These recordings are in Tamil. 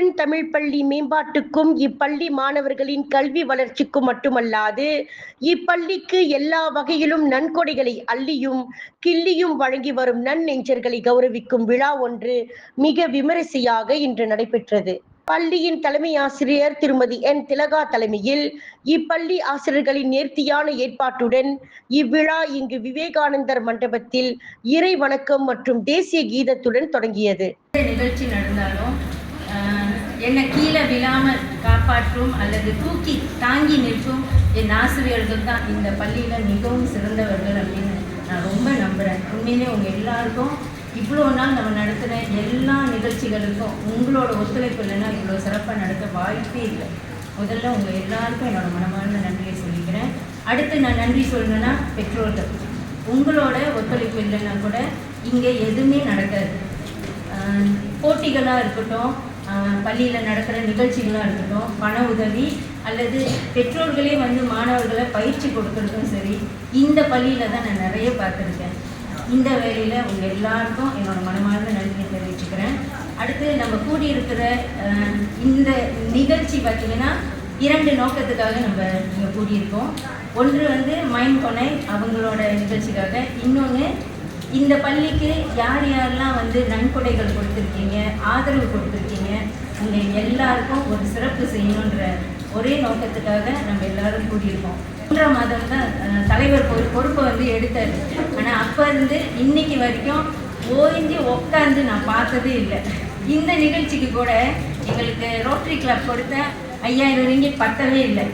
மாடர்ன் தமிழ் பள்ளி மேம்பாட்டுக்கும் இப்பள்ளி மாணவர்களின் கல்வி வளர்ச்சிக்கும் மட்டுமல்லாது இப்பள்ளிக்கு எல்லா வகையிலும் நன்கொடைகளை அள்ளியும் கிள்ளியும் வழங்கி வரும் நன்னெஞ்சர்களை கௌரவிக்கும் விழா ஒன்று மிக விமரிசையாக இன்று நடைபெற்றது. பள்ளியின் தலைமை ஆசிரியர் திருமதி என். திலகா தலைமையில் இப்பள்ளி ஆசிரியர்களின் நேர்த்தியான ஏற்பாட்டுடன் இவ்விழா இங்கு விவேகானந்தர் மண்டபத்தில் இறை வணக்கம் மற்றும் தேசிய கீதத்துடன் தொடங்கியது. நிகழ்ச்சி நடந்தாலும் என்னை கீழே விழாமல் காப்பாற்றும் அல்லது தூக்கி தாங்கி நிற்கும் என் ஆசிரியர்கள் தான் இந்த பள்ளியில் மிகவும் சிறந்தவர்கள் அப்படின்னு நான் ரொம்ப நம்புகிறேன் உண்மையிலே உங்கள் எல்லாருக்கும் இவ்வளோ நாள் நம்ம நடத்தின எல்லா நிகழ்ச்சிகளுக்கும் உங்களோட ஒத்துழைப்பு இல்லைன்னா இவ்வளோ சிறப்பாக நடத்த வாய்ப்பே இல்லை. முதல்ல உங்கள் எல்லாருக்கும் என்னோட மனமார்ந்த நன்றியை சொல்லிக்கிறேன். அடுத்து நான் நன்றி சொல்லணும்னா பெற்றோர்கள். உங்களோட ஒத்துழைப்பு இல்லைன்னா கூட இங்கே எதுவுமே நடக்காது. போட்டிகளாக இருக்கட்டும் பள்ளியில் நடக்கிற நிகழ்ச்சிகளாக இருக்கட்டும் பண உதவி அல்லது பெற்றோர்களே வந்து மாணவர்களை பயிற்சி கொடுக்கறதும் சரி இந்த பள்ளியில் தான் நான் நிறைய பார்த்துருக்கேன். இந்த வேலையில் உங்கள் எல்லாருக்கும் என்னோடய மனமார்ந்த நன்றியை தெரிவிச்சுக்கிறேன். அடுத்து நம்ம கூடியிருக்கிற இந்த நிகழ்ச்சி பார்த்தீங்கன்னா இரண்டு நோக்கத்துக்காக நம்ம இங்கே கூடியிருக்கோம். ஒன்று வந்து மைண்ட் கொனை அவங்களோட நிகழ்ச்சிக்காக. இன்னொன்று இந்த பள்ளிக்கு யார் யாரெல்லாம் வந்து நன்கொடைகள் கொடுத்துருக்கீங்க ஆதரவு கொடுத்துருக்கீங்க உங்கள் எல்லாருக்கும் ஒரு சிறப்பு செய்யணுன்ற ஒரே நோக்கத்துக்காக நம்ம எல்லாரும் கூடியிருக்கோம். மூன்றாம் மாதம் தான் தலைவர் ஒரு பொறுப்பை வந்து எடுத்தார். ஆனால் அப்போ இருந்து இன்னைக்கு வரைக்கும் ஓய்ந்து உட்காந்து நான் பார்த்ததே இல்லை. இந்த நிகழ்ச்சிக்கு கூட எங்களுக்கு ரோட்டரி கிளப் கொடுத்த ஐயாயிரம் ரிங்கிட் பத்தவே இல்லை.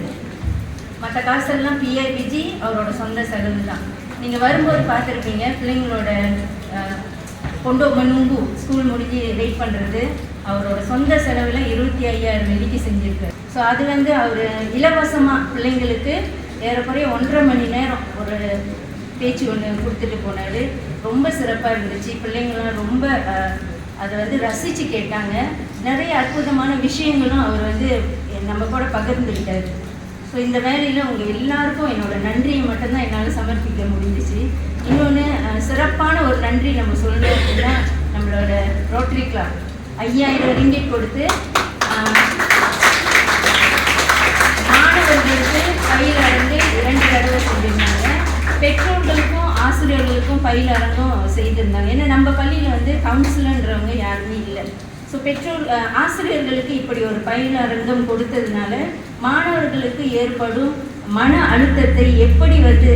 மற்ற காசெல்லாம் பிஐபிஜி அவரோட சொந்த செலவு தான் நீங்கள் வரும்போது பார்த்துருப்பீங்க பிள்ளைங்களோட கொண்டோ கொண்டு மனுங்கு ஸ்கூல் முடிஞ்சு வெயிட் பண்ணுறது அவரோட சொந்த செலவில் இருபத்தி ஐயாயிரம் வெள்ளிக்கு செஞ்சுருக்காரு. ஸோ அது வந்து அவர் இலவசமாக பிள்ளைங்களுக்கு ஏறக்குறைய ஒன்றரை மணி நேரம் ஒரு பேச்சு ஒன்று கொடுத்துட்டு போனார். ரொம்ப சிறப்பாக இருந்துச்சு. பிள்ளைங்களாம் ரொம்ப அதை வந்து ரசித்து கேட்டாங்க. நிறைய அற்புதமான விஷயங்களும் அவர் வந்து நம்ம கூட பகிர்ந்துக்கிட்டார். ஸோ இந்த வேலையில் உங்கள் எல்லாருக்கும் என்னோட நன்றியை மட்டும்தான் என்னால் சமர்ப்பிக்க முடிஞ்சிச்சு. இன்னொன்று சிறப்பான ஒரு நன்றி நம்ம சொல்லணும் அப்படின்னா நம்மளோட ரோட்டரி கிளப் ஐயாயிரம் ரிங்கிட் கொடுத்து மாணவர்களுக்கு பயில் அரங்கு இரண்டு தடவை செஞ்சிருந்தாங்க. பெற்றோர்களுக்கும் ஆசிரியர்களுக்கும் பயில் அரங்கம் செய்திருந்தாங்க. ஏன்னா நம்ம பள்ளியில் வந்து கவுன்சிலன்றவங்க யாருமே இல்லை. ஸோ பெற்றோர் ஆசிரியர்களுக்கு இப்படி ஒரு பயில் அரங்கம் கொடுத்ததுனால மாணவர்களுக்கு ஏற்படும் மன அழுத்தத்தை எப்படி வந்து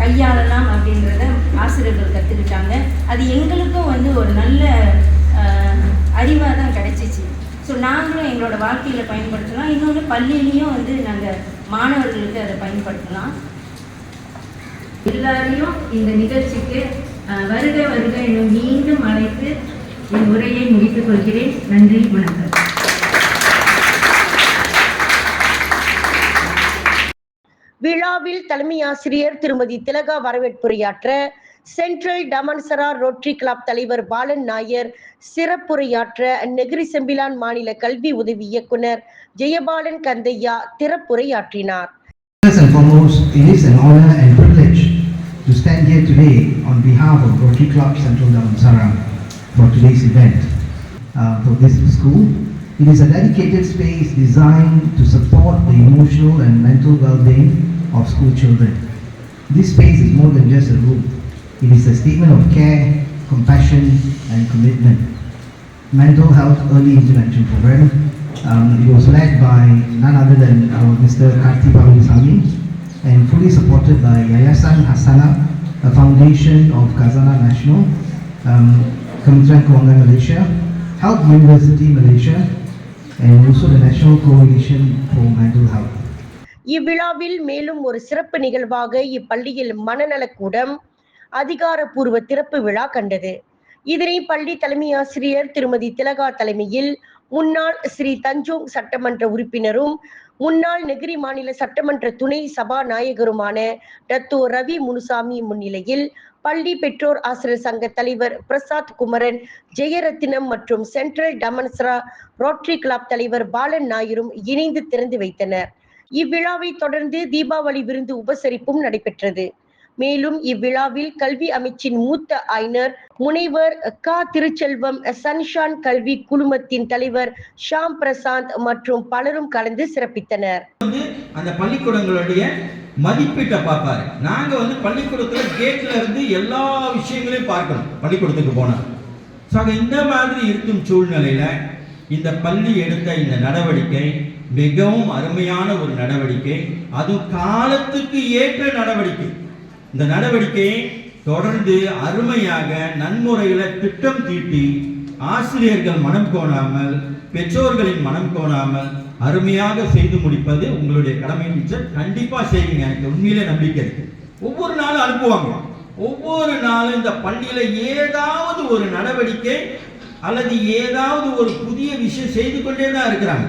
கையாளலாம் அப்படின்றத ஆசிரியர்கள் கற்றுக்கிட்டாங்க அது எங்களுக்கும் வந்து ஒரு நல்ல அறிவாக தான் கிடைச்சிச்சு. ஸோ நாங்களும் எங்களோட வாழ்க்கையில் பயன்படுத்தலாம். இன்னொன்று பள்ளியிலையும் வந்து நாங்கள் மாணவர்களுக்கு அதை பயன்படுத்தலாம். எல்லாரையும் இந்த நிகழ்ச்சிக்கு வருக வருக இன்னும் மீண்டும் அழைத்து என் உரையை முடித்துக் கொள்கிறேன். நன்றி வணக்கம். விழாவில் தலைமை ஆசிரியர் திருமதி திலகா வரவேற்புரையாற்ற சென்ட்ரல் டமன்சரா ரோட்டரி கிளப் தலைவர் பாலன் நாயர் சிறப்புரையாற்ற நெகிரி செம்பிலான் மாநில கல்வி உதவி இயக்குனர் Jayabalan Kandaiah திறப்புரையாற்றினார். First and foremost, it is an honor and privilege to stand here today on behalf of Rotary Club Central Damansara. For today's event. Uh, for this school, it is a dedicated space designed to support the emotional and mental well-being of school children. This space is more than just a room. It is a statement of care, compassion, and commitment. Mental Health Early Intervention Program. Um, it was led by none other than our Mr. Karti Pavulisami and fully supported by Yayasan Hasana, a foundation of Kazana National, um, Kementerian Kewangan Malaysia, Health University Malaysia, and also the National Coalition for Mental Health. இவ்விழாவில் மேலும் ஒரு சிறப்பு நிகழ்வாக இப்பள்ளியில் மனநலக்கூடம் அதிகாரப்பூர்வ திறப்பு விழா கண்டது இதனை பள்ளி தலைமை ஆசிரியர் திருமதி திலகா தலைமையில் முன்னாள் ஸ்ரீ தஞ்சோங் சட்டமன்ற உறுப்பினரும் முன்னாள் நெகிரி மாநில சட்டமன்ற துணை சபாநாயகருமான டத்தோ ரவி முனுசாமி முன்னிலையில் பள்ளி பெற்றோர் ஆசிரியர் சங்க தலைவர் பிரசாத் குமரன் ஜெயரத்தினம் மற்றும் சென்ட்ரல் டமன்ஸ்ரா ரோட்டரி கிளப் தலைவர் பாலன் நாயரும் இணைந்து திறந்து வைத்தனர். இவ்விழாவை தொடர்ந்து தீபாவளி விருந்து உபசரிப்பும் நடைபெற்றது. மேலும் இவ்விழாவில் கல்வி அமைச்சின் மூத்த ஆய்னர் முனைவர் க. திருச்செல்வம் சன்ஷான் கல்வி குழுமத்தின் தலைவர் ஷாம் பிரசாந்த் மற்றும் பலரும் கலந்து சிறப்பித்தனர். அந்த பள்ளிக்கூடங்களுடைய மதிப்பீட்டை பார்ப்பாரு. நாங்க வந்து பள்ளிக்கூடத்துல கேட்ல இருந்து எல்லா விஷயங்களையும் பார்க்கணும். பள்ளிக்கூடத்துக்கு போனோம் ஸோ ஆக இந்த மாதிரி இருக்கும் சூழ்நிலையில இந்த பள்ளி எடுத்த இந்த நடவடிக்கை மிகவும் அருமையான ஒரு நடவடிக்கை. அதுவும் காலத்துக்கு ஏற்ற நடவடிக்கை. இந்த நடவடிக்கையை தொடர்ந்து அருமையாக நன்முறையில திட்டம் தீட்டி ஆசிரியர்கள் மனம் கோணாமல் பெற்றோர்களின் மனம் கோணாமல் அருமையாக செய்து முடிப்பது உங்களுடைய கடமை டீச்சர் கண்டிப்பாக செய்யுங்க. எனக்கு உண்மையிலே நம்பிக்கை இருக்கு. ஒவ்வொரு நாளும் அனுப்புவாங்க. ஒவ்வொரு நாளும் இந்த பள்ளியில ஏதாவது ஒரு நடவடிக்கை அல்லது ஏதாவது ஒரு புதிய விஷயம் செய்து கொண்டே தான் இருக்கிறாங்க.